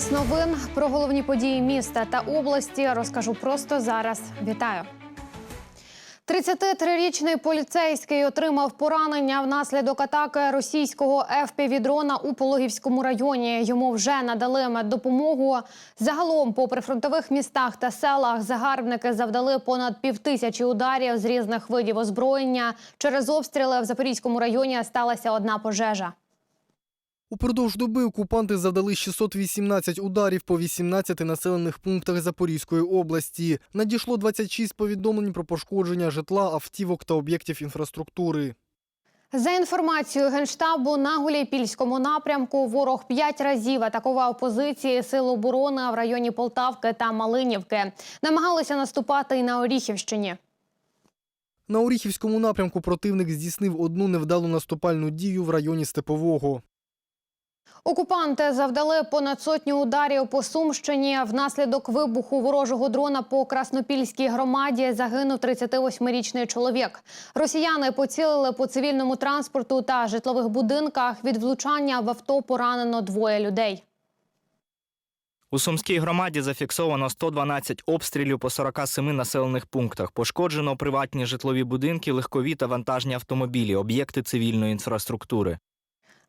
Час новин про головні події міста та області розкажу просто зараз. Вітаю. 33-річний поліцейський отримав поранення внаслідок атаки російського ФПВ-дрона у Пологівському районі. Йому вже надали меддопомогу. Загалом, по прифронтових містах та селах, загарбники завдали понад півтисячі ударів з різних видів озброєння. Через обстріли в Запорізькому районі сталася одна пожежа. Упродовж доби окупанти завдали 618 ударів по 18 населених пунктах Запорізької області. Надійшло 26 повідомлень про пошкодження житла, автівок та об'єктів інфраструктури. За інформацією генштабу на Гуляйпільському напрямку ворог п'ять разів атакував позиції сил оборони в районі Полтавки та Малинівки. Намагалися наступати і на Оріхівщині. На Оріхівському напрямку противник здійснив одну невдалу наступальну дію в районі Степового. Окупанти завдали понад сотню ударів по Сумщині. Внаслідок вибуху ворожого дрона по Краснопільській громаді загинув 38-річний чоловік. Росіяни поцілили по цивільному транспорту та житлових будинках. Від влучання в авто поранено двоє людей. У Сумській громаді зафіксовано 112 обстрілів по 47 населених пунктах. Пошкоджено приватні житлові будинки, легкові та вантажні автомобілі, об'єкти цивільної інфраструктури.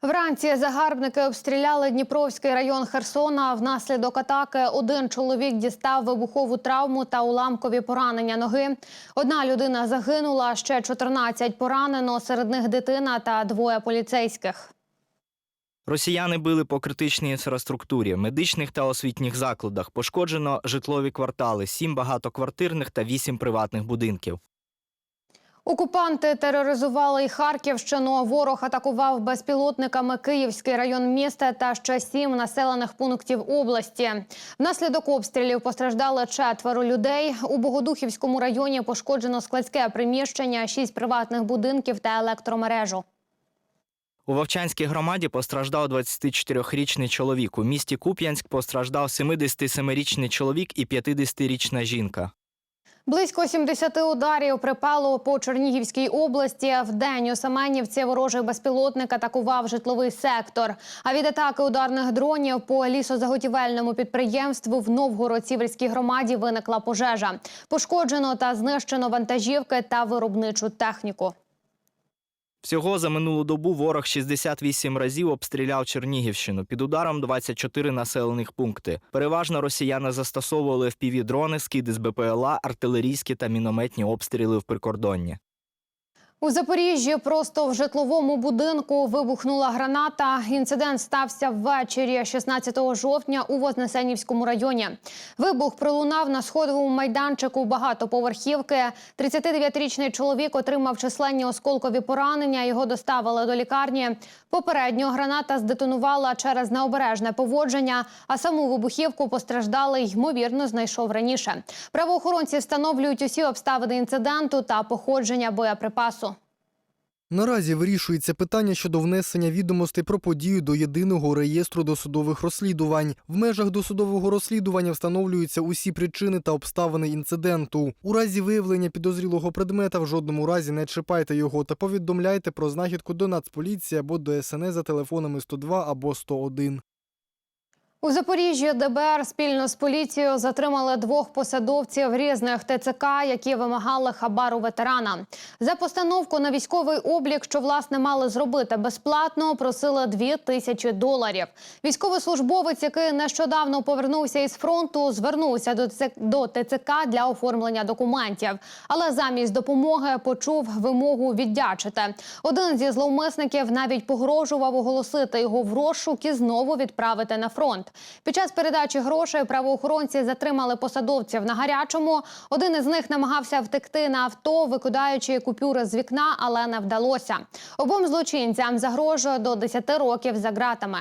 Вранці загарбники обстріляли Дніпровський район Херсона. Внаслідок атаки один чоловік дістав вибухову травму та уламкові поранення ноги. Одна людина загинула, ще 14 поранено. Серед них дитина та двоє поліцейських. Росіяни били по критичній інфраструктурі, медичних та освітніх закладах. Пошкоджено житлові квартали, 7 багатоквартирних та 8 приватних будинків. Окупанти тероризували і Харківщину. Ворог атакував безпілотниками Київський район міста та ще сім населених пунктів області. Внаслідок обстрілів постраждали четверо людей. У Богодухівському районі пошкоджено складське приміщення, шість приватних будинків та електромережу. У Вовчанській громаді постраждав 24-річний чоловік. У місті Куп'янськ постраждав 77-річний чоловік і 50-річна жінка. Близько 70 ударів припало по Чернігівській області. В день у Семенівці ворожий безпілотник атакував житловий сектор. А від атаки ударних дронів по лісозаготівельному підприємству в Новгород-Сіверській громаді виникла пожежа. Пошкоджено та знищено вантажівки та виробничу техніку. Всього за минулу добу ворог 68 разів обстріляв Чернігівщину. Під ударом 24 населених пункти. Переважно росіяни застосовували впівдрони, скиди з БПЛА, артилерійські та мінометні обстріли в прикордонні. У Запоріжжі просто в житловому будинку вибухнула граната. Інцидент стався ввечері 16 жовтня у Вознесенівському районі. Вибух пролунав на сходовому майданчику багатоповерхівки. 39-річний чоловік отримав численні осколкові поранення. Його доставили до лікарні. Попередньо граната здетонувала через необережне поводження, а саму вибухівку постраждалий ймовірно знайшов раніше. Правоохоронці встановлюють усі обставини інциденту та походження боєприпасу. Наразі вирішується питання щодо внесення відомостей про подію до єдиного реєстру досудових розслідувань. В межах досудового розслідування встановлюються усі причини та обставини інциденту. У разі виявлення підозрілого предмета в жодному разі не чіпайте його та повідомляйте про знахідку до Нацполіції або до СНС за телефонами 102 або 101. У Запоріжжі ДБР спільно з поліцією затримали двох посадовців різних ТЦК, які вимагали хабару ветерана. За постановку на військовий облік, що власне мали зробити безплатно, просили дві тисячі доларів. Військовослужбовець, який нещодавно повернувся із фронту, звернувся до ТЦК, для оформлення документів, але замість допомоги почув вимогу віддячити. Один зі зловмисників навіть погрожував оголосити його в розшук і знову відправити на фронт. Під час передачі грошей правоохоронці затримали посадовців на гарячому. Один із них намагався втекти на авто, викидаючи купюри з вікна, але не вдалося. Обом злочинцям загрожує до 10 років за ґратами.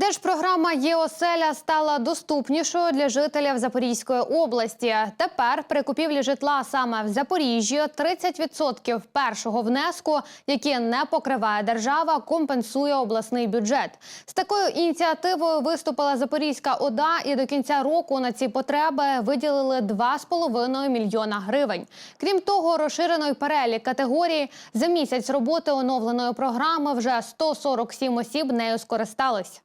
Держпрограма «Єоселя» стала доступнішою для жителів Запорізької області. Тепер при купівлі житла саме в Запоріжжі 30% першого внеску, які не покриває держава, компенсує обласний бюджет. З такою ініціативою виступила Запорізька ОДА, і до кінця року на ці потреби виділили 2,5 мільйона гривень. Крім того, розширений перелік категорій за місяць роботи оновленої програми вже 147 осіб нею скористались.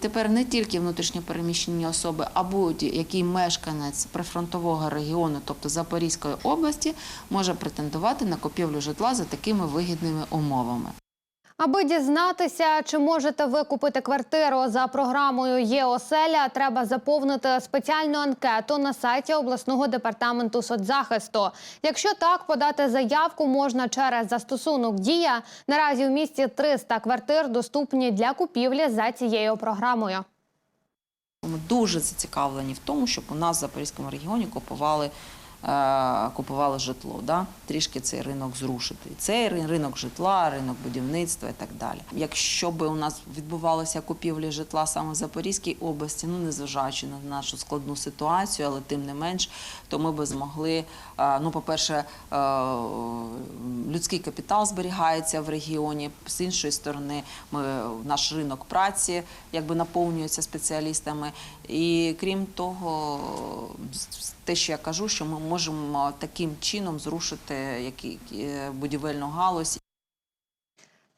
Тепер не тільки внутрішньопереміщені особи, а будь-який мешканець прифронтового регіону, тобто Запорізької області, може претендувати на купівлю житла за такими вигідними умовами. Аби дізнатися, чи можете ви купити квартиру за програмою «Єоселя», треба заповнити спеціальну анкету на сайті обласного департаменту соцзахисту. Якщо так, подати заявку можна через застосунок Дія. Наразі в місті 300 квартир доступні для купівлі за цією програмою. Ми дуже зацікавлені в тому, щоб у нас в Запорізькому регіоні купували, купували житло. Да? Трішки цей ринок зрушити. Цей ринок житла, ринок будівництва і так далі. Якщо би у нас відбувалося купівлі житла саме в Запорізькій області, ну незважаючи на нашу складну ситуацію, але тим не менш, то ми би змогли, е, ну, по-перше, е, людський капітал зберігається в регіоні. З іншої сторони, ми наш ринок праці якби наповнюється спеціалістами. І крім того, те, що я кажу, що ми можемо таким чином зрушити е, будівельну галузь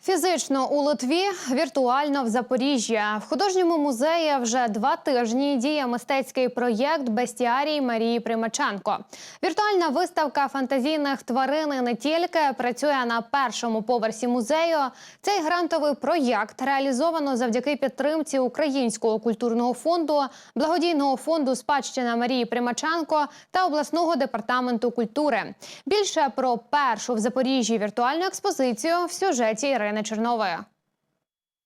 Фізично у Литві, віртуально в Запоріжжі. В художньому музеї вже два тижні діє мистецький проєкт Бестіарій Марії Примаченко. Віртуальна виставка фантазійних тварин не тільки працює на першому поверсі музею. Цей грантовий проєкт реалізовано завдяки підтримці Українського культурного фонду, благодійного фонду Спадщина Марії Примаченко та обласного департаменту культури. Більше про першу в Запоріжжі віртуальну експозицію в сюжеті Ірини Чернової.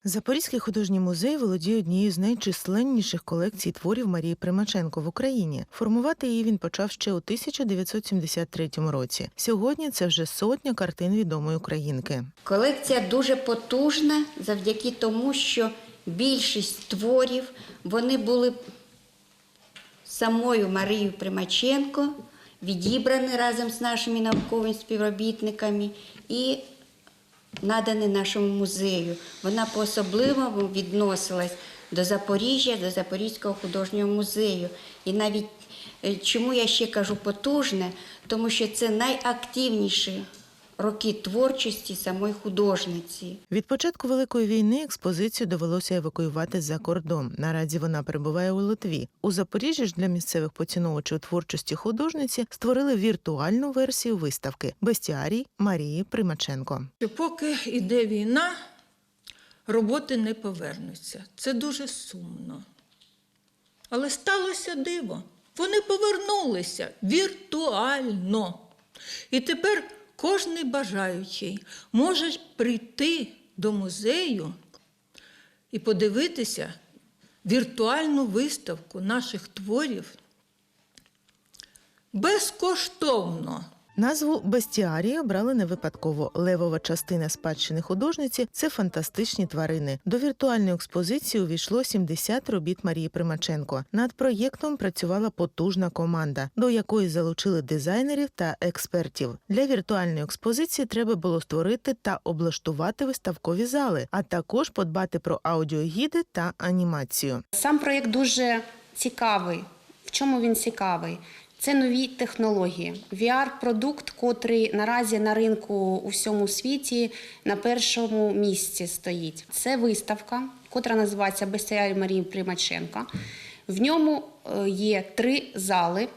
Запорізький художній музей володіє однією з найчисленніших колекцій творів Марії Примаченко в Україні. Формувати її він почав ще у 1973 році. Сьогодні це вже сотня картин відомої українки. Колекція дуже потужна завдяки тому, що більшість творів вони були самою Марією Примаченко, відібрані разом з нашими науковими співробітниками і надані нашому музею. Вона по-особливому відносилась до Запоріжжя, до Запорізького художнього музею. І навіть е, чому я ще кажу потужне, тому що це найактивніші роки творчості самої художниці. Від початку великої війни експозицію довелося евакуювати за кордон. Наразі вона перебуває у Литві. У Запоріжжі ж для місцевих поціновувачів творчості художниці створили віртуальну версію виставки Бестіарій Марії Примаченко. що поки йде війна, роботи не повернуться. Це дуже сумно. Але сталося диво. Вони повернулися віртуально. І тепер кожний бажаючий може прийти до музею і подивитися віртуальну виставку наших творів безкоштовно. Назву Бестіарії обрали не випадково. Левова частина спадщини художниці це фантастичні тварини. До віртуальної експозиції увійшло 70 робіт Марії Примаченко. Над проєктом працювала потужна команда, до якої залучили дизайнерів та експертів. Для віртуальної експозиції треба було створити та облаштувати виставкові зали, а також подбати про аудіогіди та анімацію. Сам проєкт дуже цікавий. В чому він цікавий? Це нові технології. VR-продукт, котрий наразі на ринку у всьому світі на першому місці стоїть. Це виставка, котра називається Бестіарій Марії Примаченка. В ньому е, є три зали,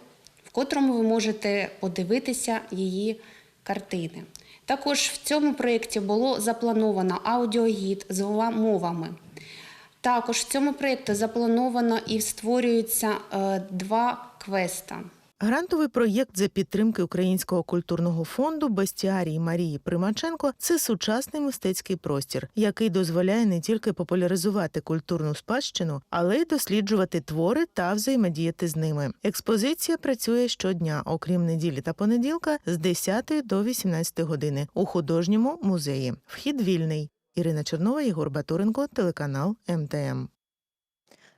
в котрому ви можете подивитися її картини. Також в цьому проєкті було заплановано аудіогід з двома мовами. Також в цьому проєкті заплановано і створюються е, два квеста. Грантовий проєкт за підтримки Українського культурного фонду Бестіарій Марії Примаченко це сучасний мистецький простір, який дозволяє не тільки популяризувати культурну спадщину, але й досліджувати твори та взаємодіяти з ними. Експозиція працює щодня, окрім неділі та понеділка, з 10 до 18 години у художньому музеї. Вхід вільний. Ірина Чернова, Єгор Батуренко, телеканал МТМ.